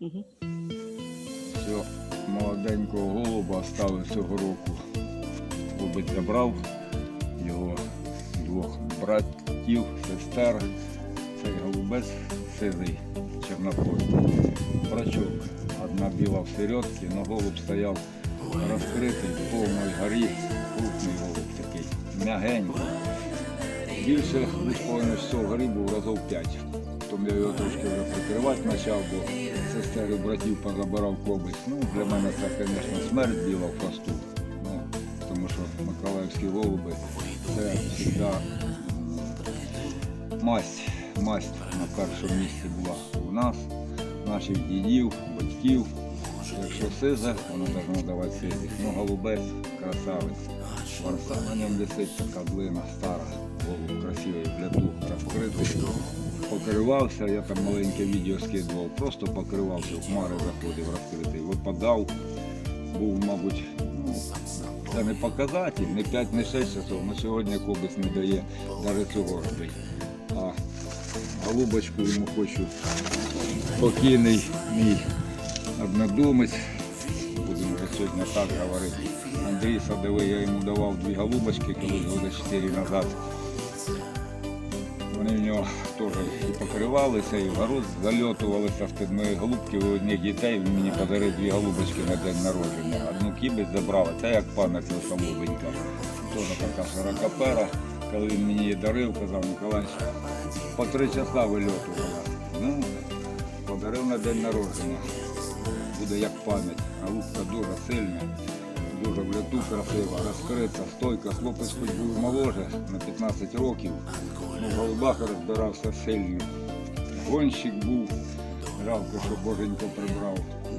Угу. Все, молоденького голуба оставив цього року. Хлопець забрав його двох братів, сестер. Цей голубець сизий, чорноплотний. Брачок. Одна біла в середці, но голуб стояв розкритий, в горі, крупний голуб такий, м'ягенький. Більше 2,5 часов гори був разів 5. Тому я його трошки прикривати почав, бо сестер братів позабирав кобись. Ну, для мене це, звісно, смерть біла в хвосту. Ну, тому що Миколаївські голуби це завжди масть, масть на першому місці була у нас, наших дідів, батьків. Якщо сиза, воно повинно давати сизих. Ну, голубець, красавець. Варса на ньому висить така длина, стара, Покривався, я там маленьке відео скидував, просто покривався, хмари заходив розкритий, випадав, був, мабуть, ну, це не показатель, не 5, не 6 часов, але сьогодні кобець не дає навіть цього робити. А голубочку йому хочу спокійний мій однодумець, будемо вже сьогодні так говорити. Андрій Садовий, я йому давав дві голубочки, коли года 4 назад. Вони в нього теж і покривалися, і в город зальотувалися з-під моїх голубків. Одних дітей він мені подарив дві голубочки на день народження. Одну кібець забрав, а це як пам'ять голубенька. Теж така широкопера. Коли він мені її дарив, казав Миколаївич, по три часа вильотувала. Ну, подарив на день народження. Буде як пам'ять. Голубка дуже сильна, дуже в люту красива, розкрита, стойка. Хлопець хоч був моложе, на 15 років. Ну, в голубах розбирався сильний. Гонщик був, жалко, що боженько прибрав.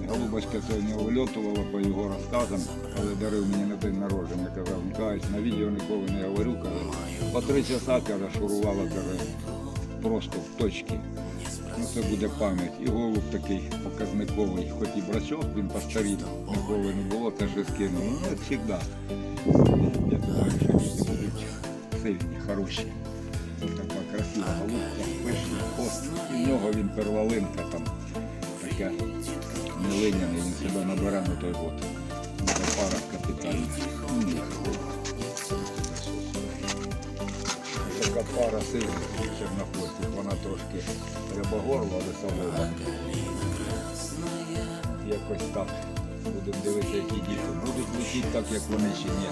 Голубочка сьогодні вильотувала по його розказам, але дарив мені на день народження. Казав, Миколаївич, на відео ніколи не говорю, каже, по три часа каже, шурувала, каже, просто в точці. Ну, це буде пам'ять. І голуб такий показниковий, хоч і брачок, він постарів, ніколи не було, теж скинув. Ну, як завжди. Я думаю, що діти будуть сильні, хороші. Це така красива голубка, пишний хвост. В нього він перволинка там таке милиняне, він себе набере на той год. Це пара капітальна. Така пара сильна чорнохвостів, вона трошки рябогорла, але солома. Якось так. Будемо дивитися, які діти будуть летіти так, як вони чи ні.